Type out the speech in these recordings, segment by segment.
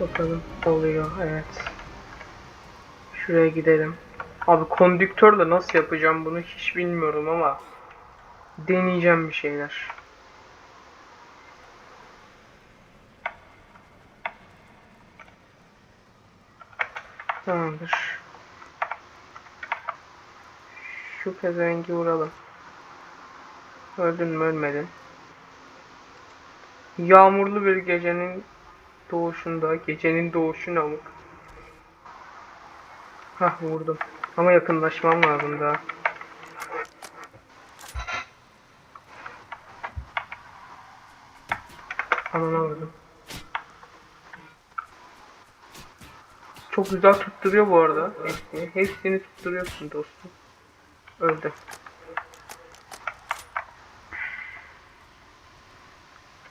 Bakalım oluyor evet. Şuraya gidelim. Abi kondüktörle nasıl yapacağım bunu hiç bilmiyorum ama deneyeceğim bir şeyler. Tamamdır. Şu pezevengi vuralım. Öldün mü ölmedin. Yağmurlu bir gecenin doğuşunda, gecenin doğuşu olur? Hah vurdum. Ama yakınlaşmam lazım daha. Anana vurdum. Çok güzel tutturuyor bu arada. Hepsini, hepsini tutturuyorsun dostum. Öldü.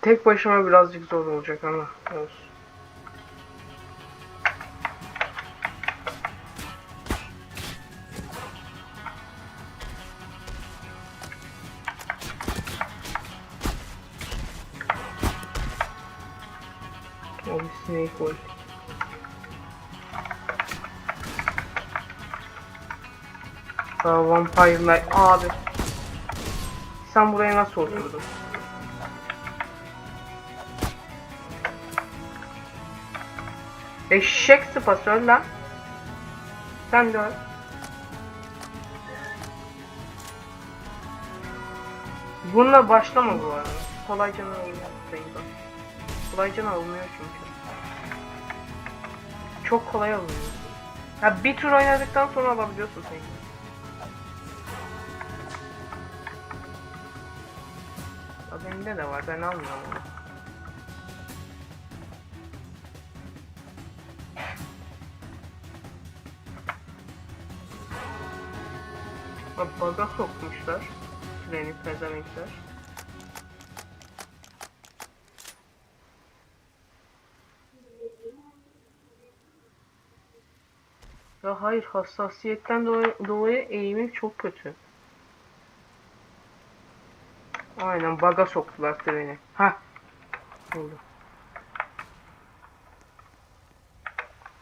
Tek başıma birazcık zor olacak ama olsun. O bir snake var. Aa, Vampire Knight. Abi. Sen buraya nasıl oturdun? Eşek sıpası lan. Sen de öl. Bununla başlama bu arada. Kolayca alınıyor. sayıda. Kolayca alınıyor çünkü. Çok kolay alınıyor. Ya bir tur oynadıktan sonra alabiliyorsun sayıda. Ya Bende de var ben almıyorum onu. Bak sokmuşlar. Treni pezemekler. Ya hayır hassasiyetten dolayı, dolayı eğimim çok kötü. Aynen baga soktular treni. Ha. Oldu.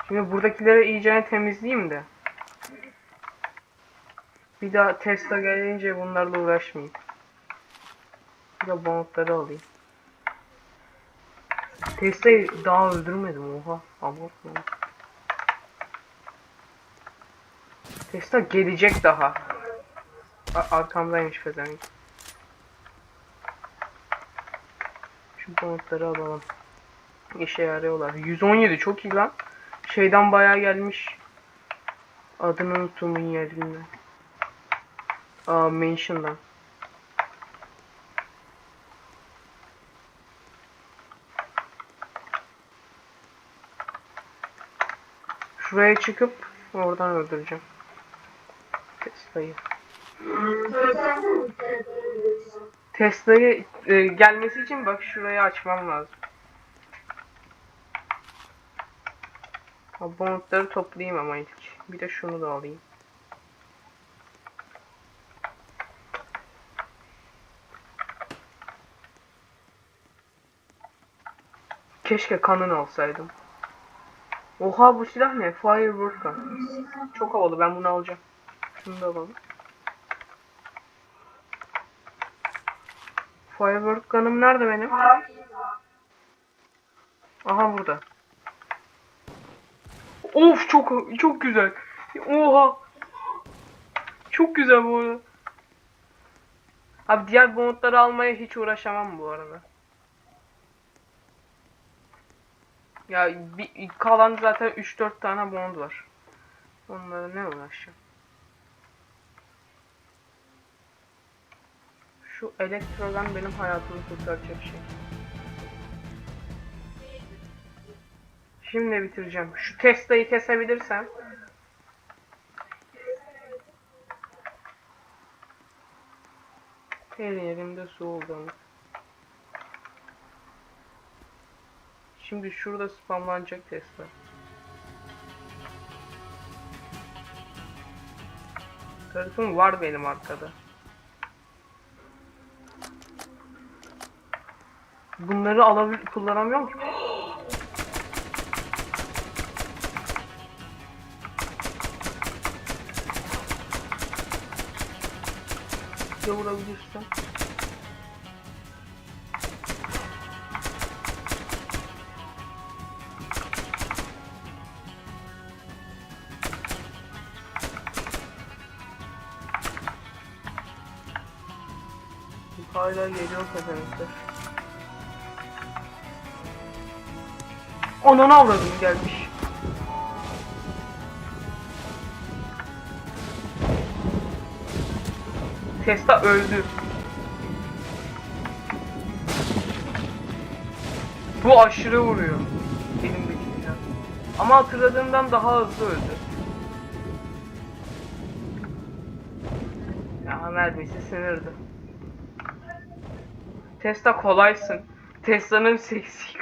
Şimdi buradakileri iyice temizleyeyim de. Bir daha Tesla gelince bunlarla uğraşmayayım. Bir de bonutları alayım. Tesla'yı daha öldürmedim oha. Abartma. Tesla gelecek daha. Arkamdaymış pezevenk. Şu bonutları alalım. İşe yarıyorlar. 117 çok iyi lan. Şeyden bayağı gelmiş. Adını unuttuğumun yerinden. Aa, Mansion'dan. Şuraya çıkıp oradan öldüreceğim. Tesla'yı. Tesla'yı e, gelmesi için bak şurayı açmam lazım. Bonutları toplayayım ama ilk. Bir de şunu da alayım. Keşke kanın alsaydım. Oha bu silah ne? Firework gun. Çok havalı ben bunu alacağım. Şunu da alalım. Firework gun'ım nerede benim? Aha burada. Of çok çok güzel. Oha. Çok güzel bu arada. Abi diğer bonutları almaya hiç uğraşamam bu arada. Ya bir, kalan zaten 3-4 tane bond var. Onlara ne uğraşacağım? Şu elektrogan benim hayatımı kurtaracak şey. Şimdi bitireceğim. Şu Tesla'yı kesebilirsem. Her yerimde su oldu ama. Şimdi şurada spamlanacak Tesla. Tarifim var benim arkada. Bunları alabil kullanamıyorum ki. Ya vurabilirsen. Hala geliyor kazanmışlar. Ananı avradım gelmiş. Tesla öldü. Bu aşırı vuruyor. Elimdekinden. Ama hatırladığımdan daha hızlı öldü. Ya neredeyse sinirdi. Tesla kolaysın. Tesla'nın seksi.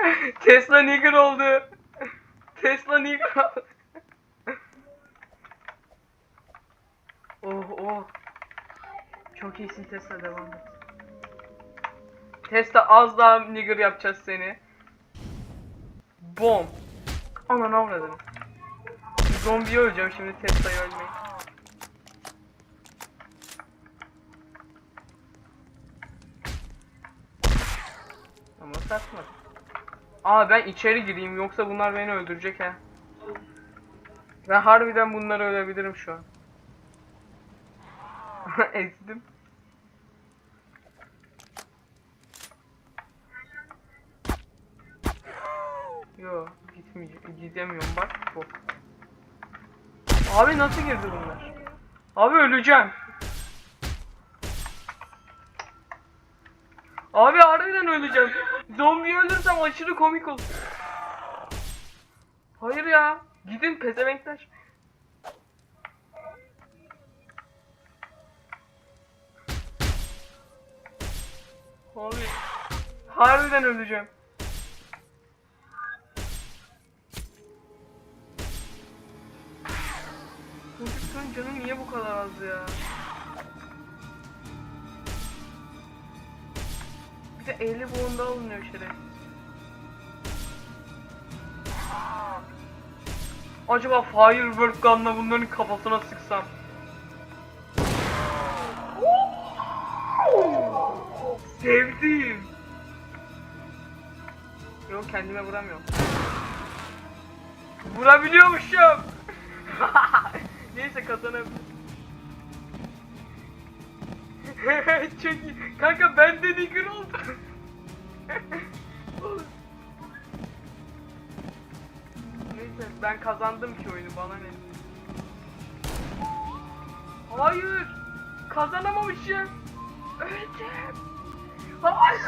Tesla nigger oldu. Tesla nigger oldu. oh oh. Çok iyisin Tesla devam et. Tesla az daha nigger yapacağız seni. Bom. Aman avradım. Zombiyi öleceğim şimdi Tesla'yı ölmeyi. Ama saçma. Aa ben içeri gireyim yoksa bunlar beni öldürecek ha. Ben harbiden bunları ölebilirim şu an. Ezdim. Yo gitmeyeceğim. Gidemiyorum bak. Bu. Abi nasıl girdi bunlar? Abi öleceğim. Abi harbiden öleceğim. Zombi ölürsem aşırı komik olur. Hayır ya. Gidin pezevenkler. Abi. Harbiden öleceğim. Çocuktan canım niye bu kadar az ya? De 50 bonda alınıyor şeref. Acaba Firework Gun'la bunların kafasına sıksam. Sevdim. Yok kendime vuramıyorum. Vurabiliyormuşum. Neyse kazanabilirim. Çok iyi. Kanka ben de nigger oldum. Neyse ben kazandım ki oyunu bana ne. Hayır. Kazanamamışım. Öleceğim. Hayır.